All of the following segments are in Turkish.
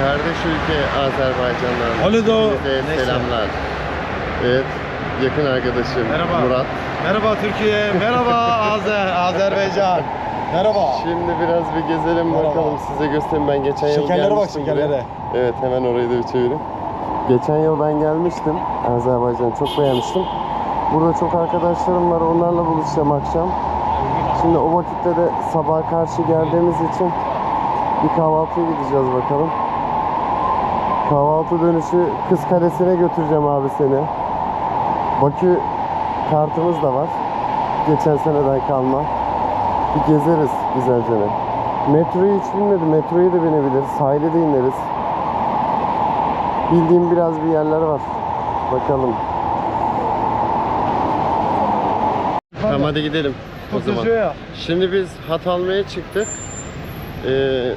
Kardeş ülke Azerbaycan'dan. Aledo. Selamlar. Evet, yakın arkadaşım Merhaba. Murat. Merhaba Türkiye, merhaba Azer, Azerbaycan. Merhaba. Şimdi biraz bir gezelim Merhaba. bakalım size göstereyim ben geçen yıl Şekerlere bak, gelmiştim buraya. şekerlere. Evet hemen orayı da bir çevireyim. Geçen yıl ben gelmiştim Azerbaycan'ı çok beğenmiştim. Burada çok arkadaşlarım var onlarla buluşacağım akşam. Şimdi o vakitte de sabah karşı geldiğimiz için bir kahvaltıya gideceğiz bakalım. Kahvaltı dönüşü Kız Kalesi'ne götüreceğim abi seni. Bakü kartımız da var. Geçen seneden kalma. Bir gezeriz güzelce. Metroyu hiç bilmedim. Metroyu da binebilir. Sahile de ineriz. Bildiğim biraz bir yerler var. Bakalım. Tamam hadi gidelim o zaman. Şimdi biz hat almaya çıktık. Ee,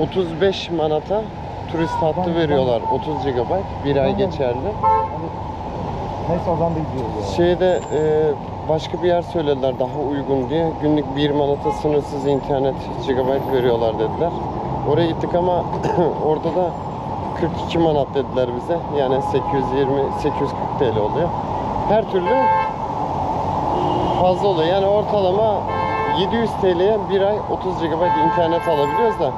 35 manata turist hattı veriyorlar. 30 GB. Bir ay geçerli. Neyse oradan da gidiyoruz ya. Şeyde e, başka bir yer söylediler daha uygun diye. Günlük 1 manata sınırsız internet GB veriyorlar dediler. Oraya gittik ama orada da 42 manat dediler bize. Yani 820 840 TL oluyor. Her türlü fazla oluyor. Yani ortalama 700 TL'ye bir ay 30 GB internet alabiliyoruz da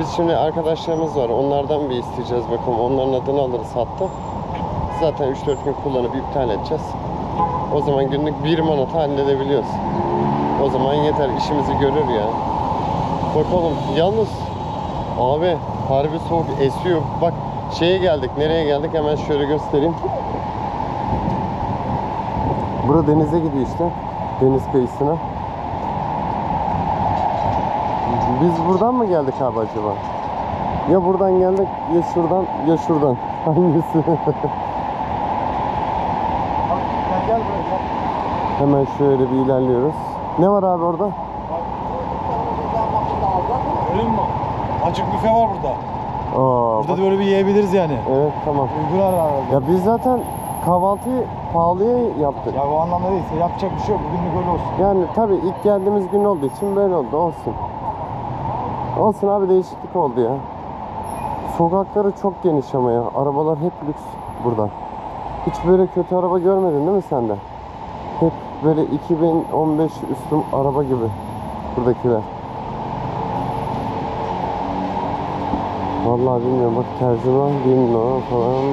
biz şimdi arkadaşlarımız var. Onlardan bir isteyeceğiz bakalım. Onların adını alırız hatta. Zaten 3-4 gün kullanıp iptal edeceğiz. O zaman günlük 1 manata halledebiliyoruz. O zaman yeter işimizi görür ya. Bakalım. Yalnız abi harbi soğuk esiyor. Bak şeye geldik. Nereye geldik? Hemen şöyle göstereyim. Bura denize gidiyor işte. Deniz kıyısına. Biz buradan mı geldik abi acaba? Ya buradan geldik ya şuradan ya şuradan. Hangisi? Hemen şöyle bir ilerliyoruz. Ne var abi orada? Öyle mi? Açık büfe var burada. Aa, Burada bak- da böyle bir yiyebiliriz yani. Evet tamam. Uygun herhalde. Ya biz zaten kahvaltıyı pahalıya yaptık. Ya o anlamda değilse yapacak bir şey yok. Bugünlük öyle olsun. Yani tabii ilk geldiğimiz gün olduğu için böyle oldu olsun. Olsun abi değişiklik oldu ya. Sokakları çok geniş ama ya. Arabalar hep lüks burada. Hiç böyle kötü araba görmedin değil mi sen de? Hep böyle 2015 üstüm araba gibi buradakiler. Vallahi bilmiyorum bak tercüman bilmiyorum falan.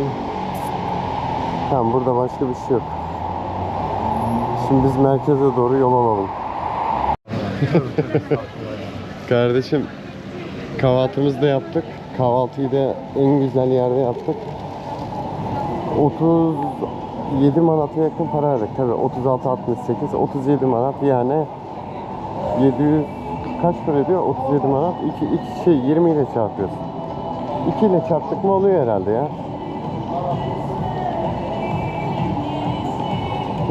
Tamam burada başka bir şey yok. Şimdi biz merkeze doğru yol alalım. Kardeşim kahvaltımızı da yaptık. Kahvaltıyı da en güzel yerde yaptık. 37 manata yakın para verdik. Tabii 36 68 37 manat yani 700 kaç para ediyor? 37 manat. 2 2 şey 20 ile çarpıyoruz. 2 ile çarptık mı oluyor herhalde ya.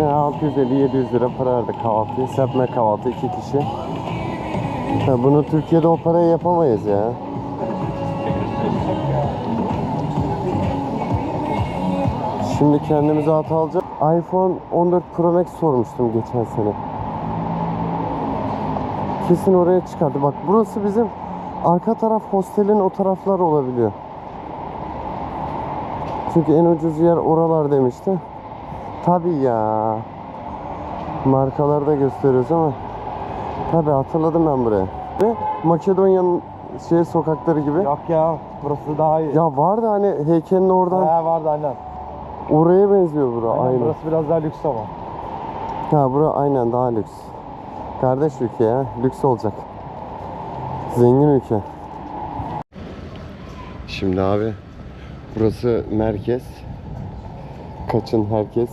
Yani 650-700 lira para verdik kahvaltıya. Serpme kahvaltı iki kişi. Ya bunu Türkiye'de o parayı yapamayız ya. Şimdi kendimize at alacağız. iPhone 14 Pro Max sormuştum geçen sene. Kesin oraya çıkardı. Bak burası bizim arka taraf hostelin o taraflar olabiliyor. Çünkü en ucuz yer oralar demişti. Tabii ya. Markaları da gösteriyoruz ama tabii hatırladım ben burayı. Ve Makedonya'nın şey sokakları gibi. Yok ya. Burası daha iyi. Ya vardı hani heykelin oradan Ha, vardı aynen. oraya benziyor bura Aynen, aynı. Burası biraz daha lüks ama. Ha bura aynen daha lüks. Kardeş ülke ya lüks olacak. Zengin ülke. Şimdi abi burası merkez. Kaçın herkes.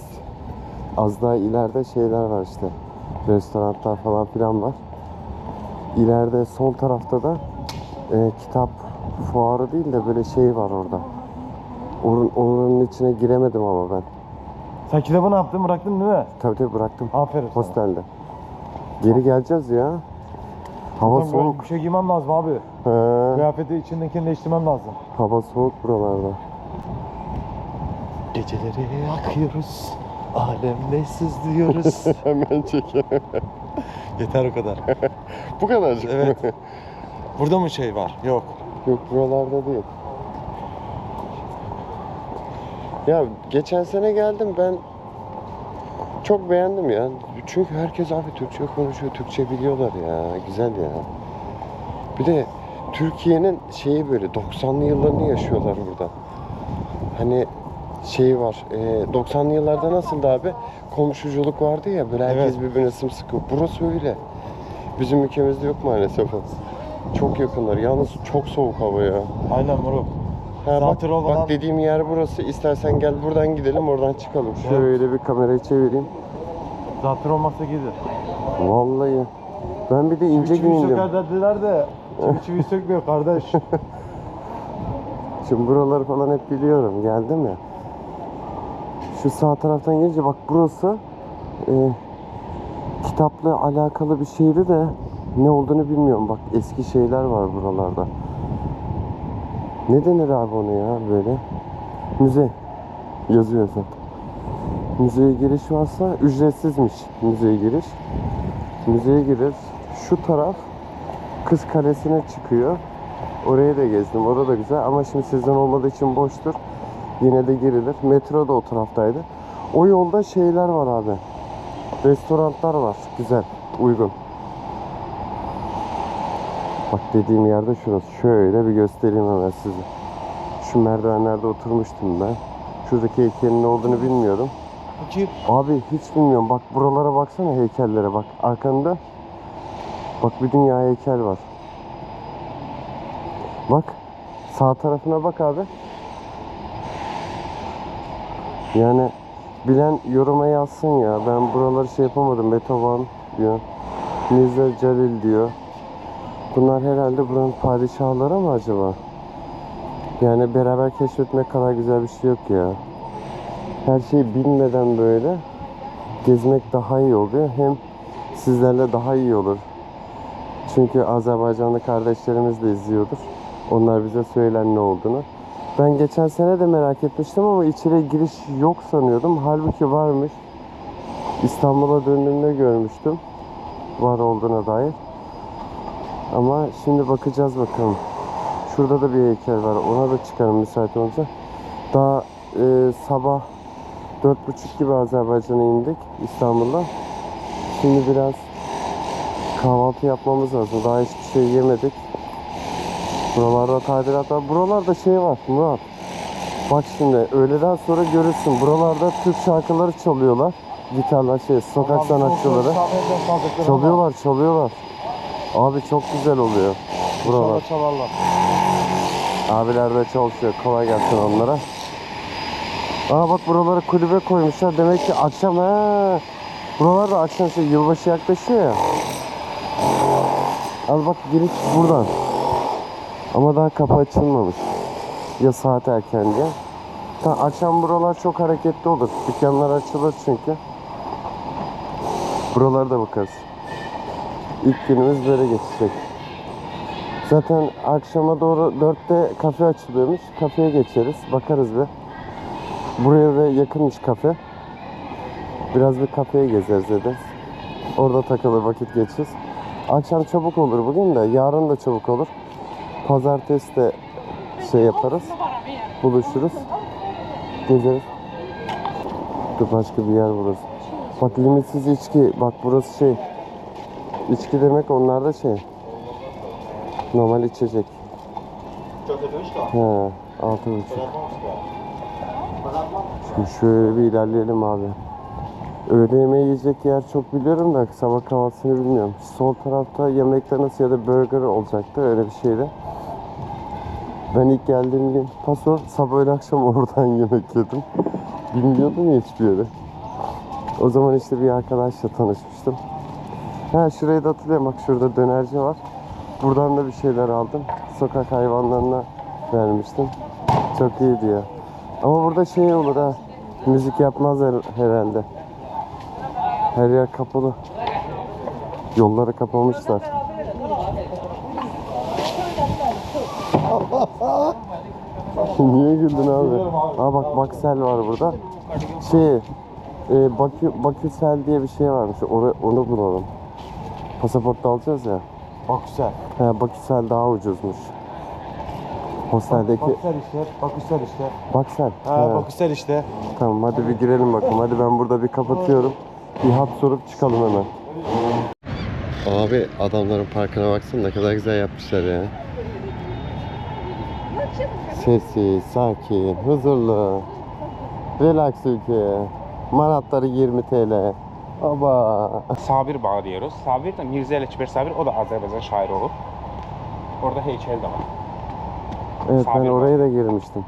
Az daha ileride şeyler var işte. Restoranlar falan filan var. İleride sol tarafta da e, kitap fuarı değil de böyle şey var orada. Onun, onun içine giremedim ama ben. Sen kitabı ne yaptın? Bıraktın değil mi? Tabii tabii bıraktım. Aferin sana. Hostelde. Geri geleceğiz ya. Hava Ulan böyle soğuk. Bir şey giymem lazım abi. He, Kıyafeti içindekini değiştirmem lazım. hava soğuk buralarda. Geceleri yakıyoruz. Alemde sızlıyoruz. Hemen çekelim. Yeter o kadar. Bu kadarcık Evet. mı? Burada mı şey var? Yok. Yok buralarda değil. Ya geçen sene geldim ben çok beğendim ya. Çünkü herkes abi Türkçe konuşuyor, Türkçe biliyorlar ya. Güzel ya. Bir de Türkiye'nin şeyi böyle 90'lı yıllarını yaşıyorlar burada. Hani şeyi var. e, 90'lı yıllarda nasıldı abi? Komşuculuk vardı ya böyle herkes Evet. birbirine sımsıkı. Burası öyle. Bizim ülkemizde yok maalesef o. Çok yakınlar. Yalnız çok soğuk hava ya. Aynen moruk. Ha, bak, Zatürre olan- bak dediğim yer burası. İstersen gel buradan gidelim oradan çıkalım. Şöyle bir kamerayı çevireyim. Zatür olmazsa gelir. Vallahi. Ben bir de ince Çivi çivi giyindim. söker dediler de çivi çivi sökmüyor kardeş. Şimdi buraları falan hep biliyorum. Geldim ya. Şu sağ taraftan gelince bak burası e, kitapla alakalı bir şeydi de ne olduğunu bilmiyorum. Bak eski şeyler var buralarda. Ne denir abi onu ya böyle? Müze yazıyor zaten. Müzeye giriş varsa ücretsizmiş müzeye giriş. Müzeye girir. Şu taraf Kız Kalesi'ne çıkıyor. Orayı da gezdim. Orada da güzel ama şimdi sezon olmadığı için boştur. Yine de girilir. Metro da o taraftaydı. O yolda şeyler var abi. Restoranlar var. Güzel. Uygun. Bak dediğim yerde şurası. Şöyle bir göstereyim hemen size. Şu merdivenlerde oturmuştum ben. Şuradaki heykelin ne olduğunu bilmiyorum. Abi hiç bilmiyorum. Bak buralara baksana heykellere bak. Arkanda bak bir dünya heykel var. Bak. Sağ tarafına bak abi. Yani bilen yoruma yazsın ya. Ben buraları şey yapamadım. Beethoven diyor. Mirza Celil diyor. Bunlar herhalde buranın padişahları mı acaba? Yani beraber keşfetmek kadar güzel bir şey yok ya her şeyi bilmeden böyle gezmek daha iyi oluyor. Hem sizlerle daha iyi olur. Çünkü Azerbaycanlı kardeşlerimiz de izliyordur. Onlar bize söyler ne olduğunu. Ben geçen sene de merak etmiştim ama içeriye giriş yok sanıyordum. Halbuki varmış. İstanbul'a döndüğümde görmüştüm. Var olduğuna dair. Ama şimdi bakacağız bakalım. Şurada da bir heykel var. Ona da çıkarım müsait olunca. Daha e, sabah Dört buçuk gibi Azerbaycan'a indik İstanbul'da. Şimdi biraz kahvaltı yapmamız lazım. Daha hiçbir şey yemedik. Buralarda tadilat var. Buralarda şey var Murat. Bak şimdi öğleden sonra görürsün. Buralarda Türk şarkıları çalıyorlar. Gitarlar şey sokak Abi, sanatçıları. Çalıyorlar çalıyorlar. Abi çok güzel oluyor. Buralar. İnşallah çalarlar. Abiler de çalışıyor. Kolay gelsin onlara. Aa bak buraları kulübe koymuşlar. Demek ki akşam he. Buralarda akşam şey yılbaşı yaklaşıyor ya. Al bak giriş buradan. Ama daha kapı açılmamış. Ya saat erken diye. Ta, akşam buralar çok hareketli olur. Dükkanlar açılır çünkü. Buralara da bakarız. İlk günümüz böyle geçecek. Zaten akşama doğru 4'te kafe açılıyormuş. Kafeye geçeriz. Bakarız bir. Buraya da yakınmış kafe. Biraz bir kafeye gezeriz ederiz. Orada takılır vakit geçiriz. Akşam çabuk olur bugün de. Yarın da çabuk olur. Pazartesi de şey yaparız. Buluşuruz. Gezeriz. Dur başka bir yer burası. Bak limitsiz içki. Bak burası şey. İçki demek onlarda şey. Normal içecek. He, altı buçuk. Şimdi şöyle bir ilerleyelim abi. Öğle yemeği yiyecek yer çok biliyorum da sabah kahvaltısını bilmiyorum. Sol tarafta yemekler nasıl ya da burger olacaktı öyle bir şeydi. Ben ilk geldiğim gün paso sabah öğle akşam oradan yemek yedim. Bilmiyordum ya hiçbir yere. O zaman işte bir arkadaşla tanışmıştım. Ha şurayı da hatırlıyorum bak şurada dönerci var. Buradan da bir şeyler aldım. Sokak hayvanlarına vermiştim. Çok iyiydi ya. Ama burada şey olur ha. Müzik yapmaz her- herhalde. Her yer kapalı. Yolları kapamışlar. Niye güldün abi? Aa bak Baksel var burada. Şey, e, Bakü, Baküsel diye bir şey varmış. Onu, onu bulalım. Pasaportta alacağız ya. Bak güzel. He, Baküsel daha ucuzmuş. Hosteldeki Baküsel işte. Baküsel işte. bak sen. Ha, Ha, Baküsel işte. Tamam hadi bir girelim bakalım. Hadi ben burada bir kapatıyorum. Bir hat sorup çıkalım hemen. Abi adamların parkına baksana ne kadar güzel yapmışlar ya. Sessiz, sakin, huzurlu. Relax ülke. Manatları 20 TL. Aba. Sabir Bağı diyoruz. Sabir de Mirza Eleçber Sabir, o da Azerbaycan şairi olup. Orada heykel de var. Evet ben Sabir oraya da girmiştim.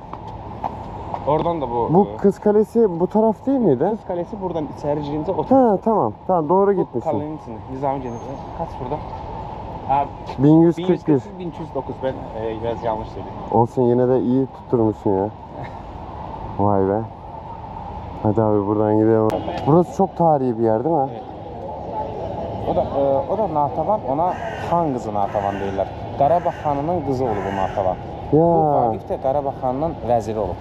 Oradan da bu... Bu e, Kız Kalesi bu taraf değil miydi? Kız Kalesi buradan içeri girince o Ha tamam. Tamam doğru bu gitmişim. kalenin içinde. Nizami Cennet. Kaç burada? Ha, 1141. 1141, 1109 ben e, biraz yanlış söyledim. Olsun yine de iyi tutturmuşsun ya. Vay be. Hadi abi buradan gidelim. Burası çok tarihi bir yer değil mi? O da e, o da Natavan, ona Han kızı Natavan deyirlər. Qarabağ xanının qızı olub bu Natavan. Bu Ya. Vaqif də Qarabağ xanının vəziri olub.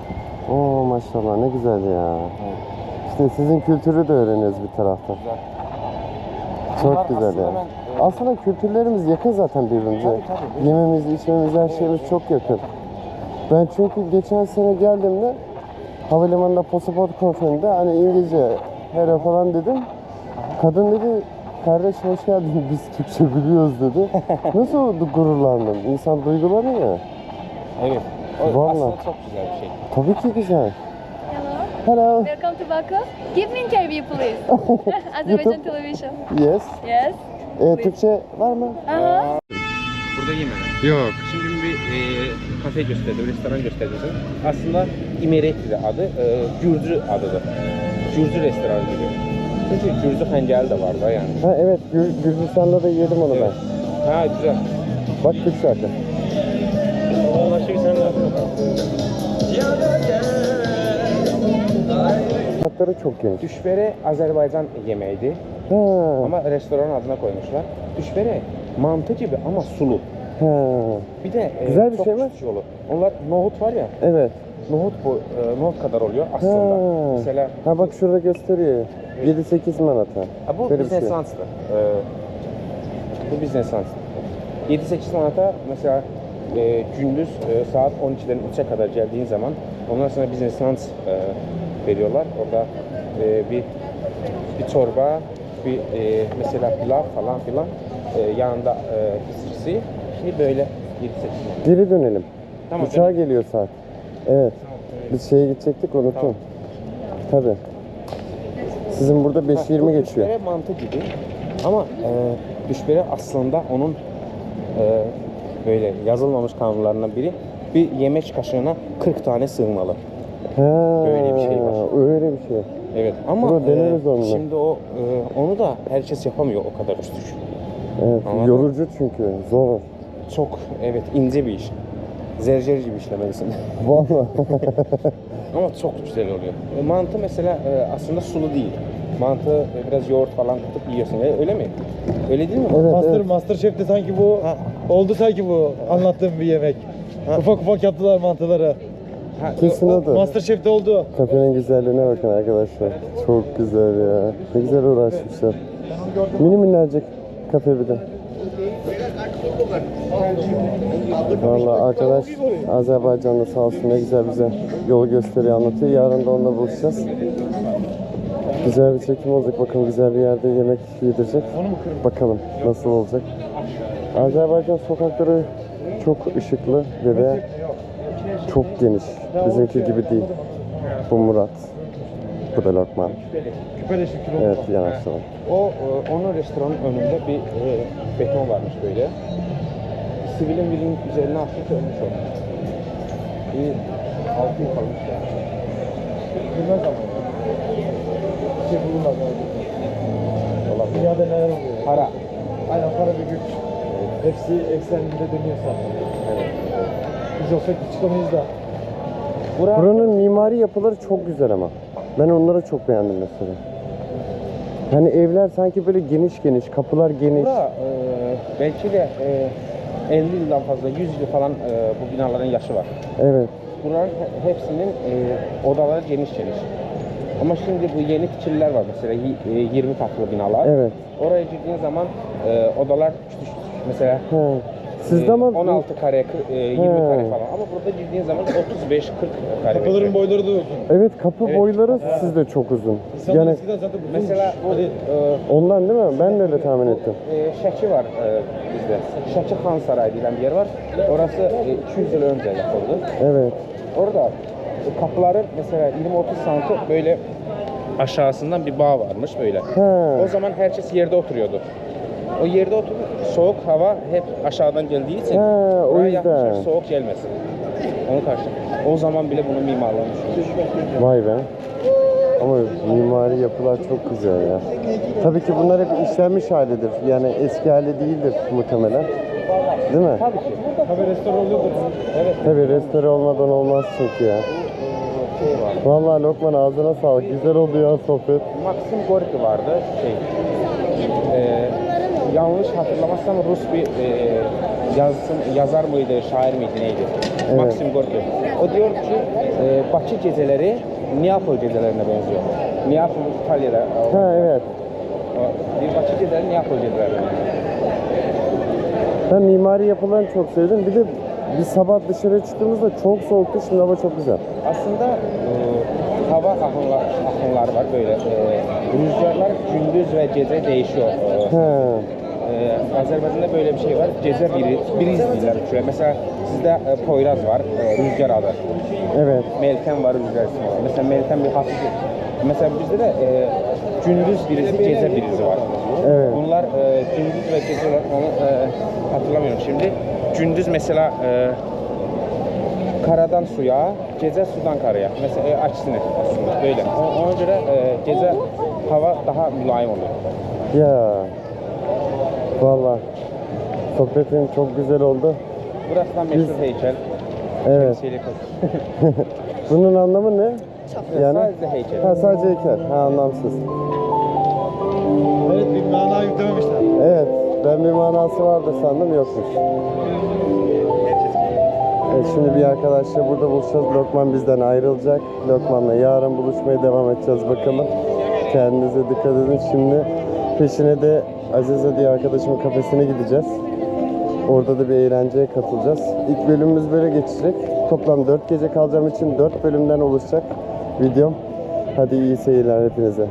Oo maşallah ne güzel ya. İşte sizin kültürü de öğreniyoruz bir taraftan. Güzel. Çok güzel aslında ya. mən, e, Aslında kültürlerimiz yakın zaten birbirimize. Tabii, tabii. Yememiz, içmemiz, her şeyimiz çok yakın. Ben çünkü geçen sene geldiğimde havalimanında pasaport kontrolünde hani İngilizce hele falan dedim. Kadın dedi kardeş hoş geldin biz Türkçe biliyoruz dedi. Nasıl oldu gururlandım. İnsan duygulanıyor. Evet. O Vallahi. aslında çok güzel bir şey. Tabii ki güzel. Hello, welcome to Baku. Give me interview please. Azerbaijan television. Yes. Yes. E, Türkçe var mı? Uh-huh. Burada yemədim. Yok. Şimdi bir e, kafe gösterdi, restoran gösterdi. Aslında İmereti'de adı, e, Gürcü adıdır. Gürcü restoranı gibi. Çünkü Gürcü xəncəli de var da yani. Ha evet Gür- Gürcistan'da da yedim onu ben. Ha güzel. Bak Türk şarkı. Anlaşık sen de. Hatları çok geniş. Düşbere Azerbaycan yemeğiydi Ha. ama restoran adına koymuşlar. Düşbere mantı gibi ama sulu. Ha. Bir de e, Güzel bir çok şey mi? küçük Yolu. Onlar nohut var ya, Evet. nohut bu e, nohut kadar oluyor aslında. Ha. Mesela Ha bak şurada gösteriyor. 7-8 manata. Ha, bu Böyle bir şey. sansdır. Ee, bu biznes sans. 7-8 manata mesela e, gündüz e, saat 12'den 3'e kadar geldiğin zaman onlar sana biznes sans e, veriyorlar. Orada e, bir bir çorba, bir e, mesela pilav falan filan e, yanında e, pişirisi. Şimdi böyle 7-8 manata. Geri dönelim. Tamam. Uçağa benim- geliyor saat. Evet. Biz şeye gidecektik unuttum. Tamam. Tabii. Sizin burada Ha, 5.20 bu geçiyor. Düşbere mantı gibi ama e, düşbere aslında onun e, böyle yazılmamış kanunlarından biri bir yemek kaşığına 40 tane sığmalı. Ha, Böyle bir şey var. Öyle bir şey. Evet ama Bunu deneriz onunla. şimdi o e, onu da herkes yapamıyor o kadar üstü. Evet. Anladım. Yorucu çünkü. Zor. Çok evet ince bir iş. Zercer gibi işlemelisin. Vallahi. ama çok güzel oluyor. E, mantı mesela e, aslında sulu değil. Mantı e, biraz yoğurt falan katıp yiyorsun. E, öyle mi? Öyle değil mi? Evet, Master, evet. Masterchef'te sanki bu Ha. oldu sanki bu anlattığım bir yemek. Ha. Ufak ufak yaptılar mantıları. Kesin odur. Masterchef'te oldu. Kafenin güzelliğine bakın arkadaşlar. Çok güzel ya. Ne güzel uğraşmışlar. Mini minnacık kafe bir de. Valla arkadaş Azerbaycan'da sağ olsun ne güzel bize yol gösteriyor anlatıyor. Yarın da onunla buluşacağız. Güzel bir çekim olacak. Bakın güzel bir yerde yemek yedirecek. Bakalım nasıl olacak. Azerbaycan sokakları çok ışıklı ve de çok geniş. Bizimki gibi değil. Bu Murat. Bu da Lokman. Evet yanaştalım. O e, onun restoranın önünde bir e, beton varmış böyle. Sivilin bilin üzerine atmış ölmüş o. Bir altı yıl kalmış yani. Bilmez ama. Bir şey bulunmaz. Olabilir. Dünyada neler oluyor? Para. Aynen para bir güç. Hepsi ekseninde dönüyor zaten. Biz hiç çıkamayız da. Bura, Buranın mimari yapıları çok güzel ama. Ben onları çok beğendim mesela. Hani evler sanki böyle geniş geniş, kapılar geniş. bura e, belki de e, 50 yıldan fazla, 100 yıl falan e, bu binaların yaşı var. Evet. Buranın he- hepsinin e, odaları geniş geniş. Ama şimdi bu yeni fikirler var mesela y- e, 20 katlı binalar. Evet. Oraya girdiğin zaman e, odalar küçük küçük. Mesela He. Sizde e, ama 16 kare, kı- e, 20 He. kare falan. Ama burada girdiğin zaman 35-40 kare. Kapıların boyları da uzun. evet kapı Evet. boyları sizde çok uzun. İnsanlar Yani eskiden zaten uzunmuş. Mesela bu Hadi. e, ondan değil mi? Ben de öyle tahmin ettim. e, Şəki var e, bizdə. Şəki Xan Sarayı deyilən bir yer var. Orası e, 200 yıl önce yapıldı. Evet. Orada e, kapıların mesela 20-30 santim böyle aşağısından bir bağ varmış böyle. He. O zaman herkes yerde oturuyordu. O yerde oturup soğuk hava hep aşağıdan geldiği için He, o buraya yüzden. yapmışlar soğuk gelmesin. Onu karşı. O zaman bile bunun mimarlığını düşünmüş. Vay be. Ama mimari yapılar çok güzel ya. Tabii ki bunlar hep işlenmiş halidir. Yani eski hali değildir muhtemelen. Değil mi? Tabii ki. Tabii restore oluyordur. Evet. Tabii restore olmadan olmaz çünkü ya. Şey var. Vallahi Lokman ağzına sağlık. Güzel oldu ya sohbet. Maxim Gorki vardı. Şey, yanlış hatırlamazsam Rus bir e, yazsın, yazar mıydı, şair miydi neydi? Evet. Maxim Gorki. O diyor ki e, Bakı geceleri Neapol gecelerine benziyor. Neapol İtalya'da. o- Ha evet. o- Bakı geceleri Neapol gecelerine. Ben mimari yapılarını çok sevdim. Bir de bir sabah dışarı çıktığımızda çok soğuktu. Şimdi hava çok güzel. Aslında e, hava akımlar, akımlar var böyle. E, rüzgarlar gündüz ve gece değişiyor. E, He. Azerbaycan'da böyle bir şey var. Gece biri, biriz deyirlər şöyle. Mesela sizde e, Poyraz var, e, Rüzgar adı. Evet. Meltem var, Rüzgar ismi var. Mesela Meltem bir hafif. Mesela bizde de e, gündüz birizi, gece birizi var. Evet. Bunlar e, gündüz ve gece olarak onu e, hatırlamıyorum şimdi. Gündüz mesela e, karadan suya, gece sudan karaya. Mesela e, aksine aslında böyle. O- Ona göre e, gece hava daha mülayim oluyor. Ya. Vallahi sohbetin çok güzel oldu. Burası da meşhur heykel. Evet. Şemsiyeli kız. Bunun anlamı ne? Yani Sadece heykel. ha sadece heykel. Ha anlamsız. Evet bir mana yüklememişler. Evet. Ben bir manası vardı sandım yokmuş. Evet, şimdi bir arkadaşla burada buluşacağız. Lokman bizden ayrılacak. Lokman'la yarın buluşmaya devam edeceğiz bakalım. Kendinize dikkat edin. Şimdi peşine de Azize diye arkadaşımın kafesine gideceğiz. Orada da bir eğlenceye katılacağız. İlk bölümümüz böyle geçecek. Toplam 4 gece kalacağım için 4 bölümden oluşacak videom. Hadi iyi seyirler hepinize.